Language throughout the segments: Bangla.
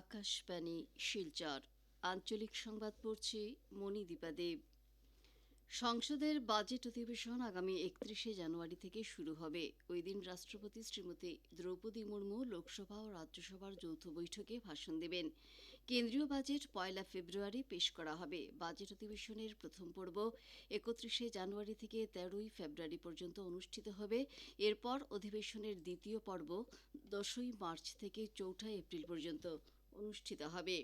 আকাশবাণী শিলচর। আঞ্চলিক সংবাদ পড়ছি মণিদীপা দেব। সংসদের বাজেট অধিবেশন আগামী একত্রিশে জানুয়ারি থেকে শুরু হবে। ওই দিন রাষ্ট্রপতি শ্রীমতী দ্রৌপদী মুর্মু লোকসভা ও রাজ্যসভার যৌথ বৈঠকে ভাষণ দেবেন। কেন্দ্রীয় বাজেট পয়লা ফেব্রুয়ারি পেশ করা হবে। বাজেট অধিবেশনের প্রথম পর্ব একত্রিশে জানুয়ারি থেকে তেরোই ফেব্রুয়ারি পর্যন্ত অনুষ্ঠিত হবে। এরপর অধিবেশনের দ্বিতীয় পর্ব দশই মার্চ থেকে চৌঠা এপ্রিল পর্যন্ত। অনুষ্ঠিত হবে।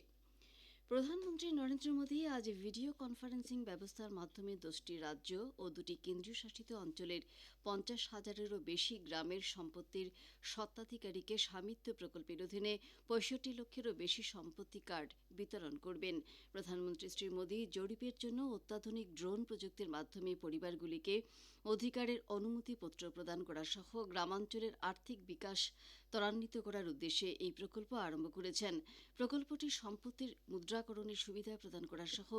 প্রধানমন্ত্রী নরেন্দ্র মোদী আজ ভিডিও কনফারেন্সিং ব্যবস্থার মাধ্যমে দশটি রাজ্য ও দুটি কেন্দ্রীয় শাসিত অঞ্চলের পঞ্চাশ হাজারেরও বেশি গ্রামের সম্পত্তির স্বত্বাধিকারীকে স্বামিত্ব প্রকল্পের অধীনে পঁয়ষট্টি লক্ষেরও বেশি সম্পত্তি কার্ড বিতরণ করবেন। প্রধানমন্ত্রী শ্রী মোদী জরিপের জন্য অত্যাধুনিক ড্রোন প্রযুক্তির মাধ্যমে পরিবারগুলিকে অধিকারের অনুমতিপত্র প্রদান করা সহ গ্রামাঞ্চলের আর্থিক বিকাশ ত্বরান্বিত করার উদ্দেশ্যে এই প্রকল্প আরম্ভ করেছেন। প্রকল্পটি সম্পত্তির মুদ্রাকরণের সুবিধা প্রদান করা সহ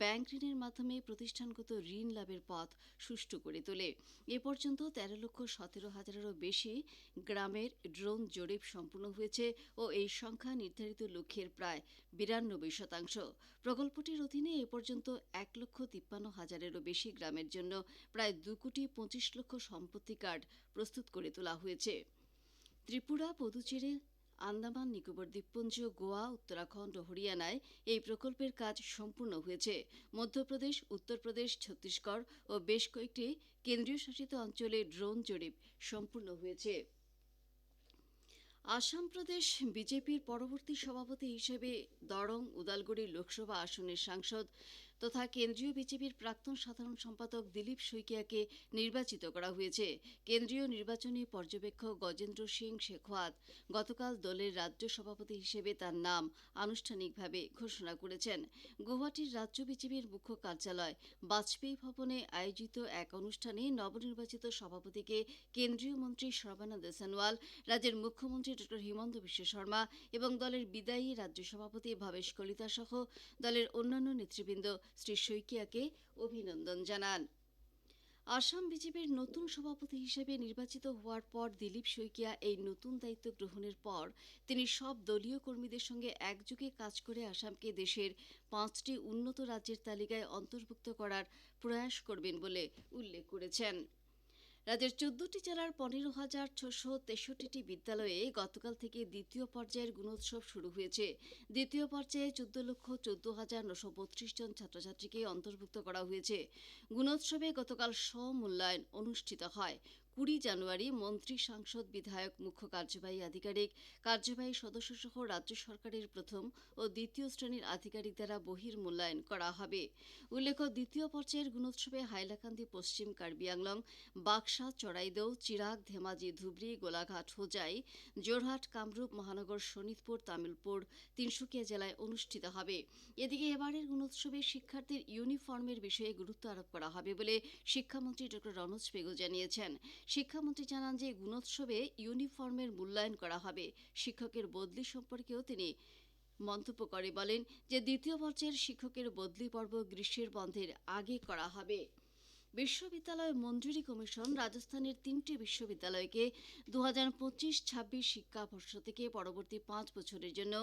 ব্যাংক ঋণের মাধ্যমে প্রতিষ্ঠানগত ঋণ লাভের পথ সুষ্ঠু করে তোলে। এ পর্যন্ত তেরো লক্ষ সতেরো হাজারেরও বেশি গ্রামের ড্রোন জরিপ সম্পূর্ণ হয়েছে ও এই সংখ্যা নির্ধারিত লক্ষ্যের প্রায় বিরানব্বই শতাংশ। প্রকল্পটির অধীনে এ পর্যন্ত এক লক্ষ তিপ্পান্ন হাজারেরও বেশি গ্রামের জন্য প্রায় দু কোটি পঁচিশ লক্ষ সম্পত্তি কার্ড প্রস্তুত করে তোলা হয়েছে। ত্রিপুরা, পদুচেরি, আন্দামান, নিকোবর দ্বীপপুঞ্জ, গোয়া, উত্তরাখণ্ড ও হরিয়ানায় এই প্রকল্পের কাজ সম্পূর্ণ হয়েছে। মধ্যপ্রদেশ, উত্তরপ্রদেশ, ছত্তিশগড় ও বেশ কয়েকটি কেন্দ্রীয় শাসিত অঞ্চলে ড্রোন জরিপ সম্পূর্ণ হয়েছে। আসাম প্রদেশ বিজেপির পরবর্তী সভাপতি হিসেবে দরং, উদালগুড়ি লোকসভা আসনের সাংসদ তথা কেন্দ্রীয় বিজেপির প্রাক্তন সাধারণ সম্পাদক দিলীপ শইকিয়াকে নির্বাচিত করা হয়েছে। কেন্দ্রীয় নির্বাচনী পর্যবেক্ষক গজেন্দ্র সিং শেখওয়াত গতকাল দলের রাজ্য সভাপতি হিসেবে তার নাম আনুষ্ঠানিকভাবে ঘোষণা করেছেন। গুয়াহাটির রাজ্য বিজেপির মুখ্য কার্যালয় বাজপেয়ী ভবনে আয়োজিত এক অনুষ্ঠানে নবনির্বাচিত সভাপতিকে কেন্দ্রীয় মন্ত্রী সর্বানন্দ সোনোয়াল, রাজ্যের মুখ্যমন্ত্রী ড হিমন্ত বিশ্ব শর্মা এবং দলের বিদায়ী রাজ্য সভাপতি ভবেশ কলিতা সহ দলের অন্যান্য নেতৃবৃন্দ শ্রী শইকিয়াকে অভিনন্দন জানান। আসাম বিজেপির নতুন সভাপতি হিসেবে নির্বাচিত হওয়ার পর দিলীপ শইকিয়া এই নতুন দায়িত্ব গ্রহণের পর তিনি সব দলীয় কর্মীদের সঙ্গে একযোগে কাজ করে আসামকে দেশের পাঁচটি উন্নত রাজ্যের তালিকায় অন্তর্ভুক্ত করার প্রয়াস করবেন বলে উল্লেখ করেছেন। রাজ্যের চোদ্দটি জেলার পনেরো হাজার ছশো তেষট্টিটি বিদ্যালয়ে গতকাল থেকে দ্বিতীয় পর্যায়ের গুণোৎসব শুরু হয়েছে। দ্বিতীয় পর্যায়ে চোদ্দ লক্ষ চোদ্দ হাজার নশো বত্রিশ জন ছাত্রছাত্রীকে অন্তর্ভুক্ত করা হয়েছে। গুণোৎসবে গতকাল স্বমূল্যায়ন অনুষ্ঠিত হয়। কুড়ি জানুয়ারি মন্ত্রী, সাংসদ, বিধায়ক, মুখ্য কার্যবাহী আধিকারিক, কার্যবাহী সদস্যসহ রাজ্য সরকারের প্রথম ও দ্বিতীয় শ্রেণির আধিকারিক দ্বারা বহির্মূল্যায়ন করা হবে। উল্লেখ্য, দ্বিতীয় পর্যায়ের গুণোৎসবে হাইলাকান্দি, পশ্চিম কার্বি আংলং বাক্সা, চড়াইদৌ, চিরাগ, ধেমাজি, ধুবড়ি, গোলাঘাট, হোজাই জোরহাট কামরূপ, মহানগর শোনিতপুর তামিলপুর তিনসুকিয়া জেলায় অনুষ্ঠিত হবে। এদিকে এবারের গুণোৎসবে শিক্ষার্থীর ইউনিফর্মের বিষয়ে গুরুত্ব আরোপ করা হবে বলে শিক্ষামন্ত্রী ড রনোজ পেগু জানিয়েছেন। শিক্ষামন্ত্রী জানান যে, গুণোৎসবে ইউনিফর্মের মূল্যায়ন করা হবে। শিক্ষকের বদলি সম্পর্কেও তিনি মন্তব্য করে বলেন যে, দ্বিতীয় পর্যায়ের শিক্ষকের বদলি পর্ব গ্রীষ্মের বন্ধের আগে করা হবে। বিশ্ববিদ্যালয় মঞ্জুরি কমিশন রাজস্থানের তিনটি বিশ্ববিদ্যালয়কে দু হাজার পঁচিশ ছাব্বিশ শিক্ষাবর্ষ থেকে পরবর্তী পাঁচ বছরের জন্য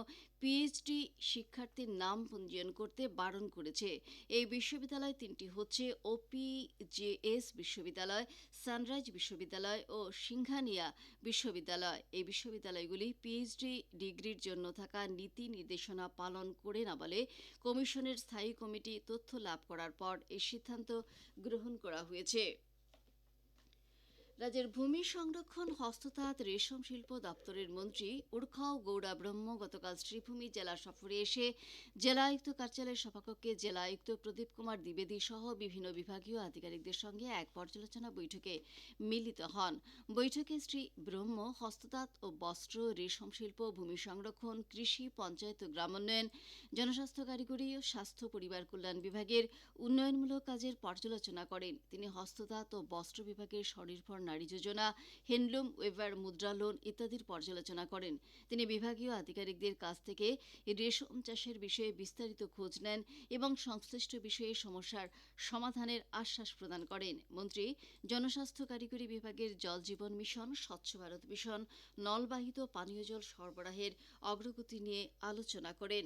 পিএইচডি শিক্ষার্থীর নাম পঞ্জীয়ন করতে বারণ করেছে। এই বিশ্ববিদ্যালয় তিনটি হচ্ছে ওপিজেএস বিশ্ববিদ্যালয় সানরাইজ বিশ্ববিদ্যালয় ও সিংহানিয়া বিশ্ববিদ্যালয়। এই বিশ্ববিদ্যালয়গুলি পিএইচডি ডিগ্রির জন্য থাকা নীতি নির্দেশনা পালন করে না বলে কমিশনের স্থায়ী কমিটি তথ্য লাভ করার পর এই সিদ্ধান্ত গ্রহণ করা হয়েছে। রাজ্যের ভূমি সংরক্ষণ, হস্ততাঁত, রেশম শিল্প দপ্তরের মন্ত্রী উর্খাও গৌড়া ব্রহ্ম গতকাল শ্রীভূমি জেলা সফরে এসে জেলা আয়ুক্ত কার্যালয়ের সভাকক্ষে জেলা আয়ুক্ত প্রদীপ কুমার দ্বিবেদী সহ বিভিন্ন বিভাগীয় আধিকারিকদের সঙ্গে এক পর্যালোচনা বৈঠকে মিলিত হন। বৈঠকে শ্রী ব্রহ্ম হস্ততাঁত ও বস্ত্র, রেশম শিল্প, ভূমি সংরক্ষণ, কৃষি, পঞ্চায়েত ও গ্রামোন্নয়ন, জনস্বাস্থ্য কারিগরি ও স্বাস্থ্য পরিবার কল্যাণ বিভাগের উন্নয়নমূলক কাজের পর্যালোচনা করেন। তিনি হস্ততাঁত ও বস্ত্র বিভাগের স্বনির্ভর নারী যোজনা হ্যান্ডলুম ওয়েভার মুদ্রা লোন ইত্যাদির পর্যালোচনা করেন। তিনি বিভাগীয় আধিকারিকদের কাছ থেকে রেশম চাষের বিষয়ে বিস্তারিত খোঁজ নেন এবং সংশ্লিষ্ট বিষয়ে সমস্যার সমাধানের আশ্বাস প্রদান করেন। মন্ত্রী, জনস্বাস্থ্য কারিগরি বিভাগের জল জীবন মিশন, স্বচ্ছ ভারত মিশন, নলবাহিত পানীয় জল সরবরাহের অগ্রগতি নিয়ে আলোচনা করেন।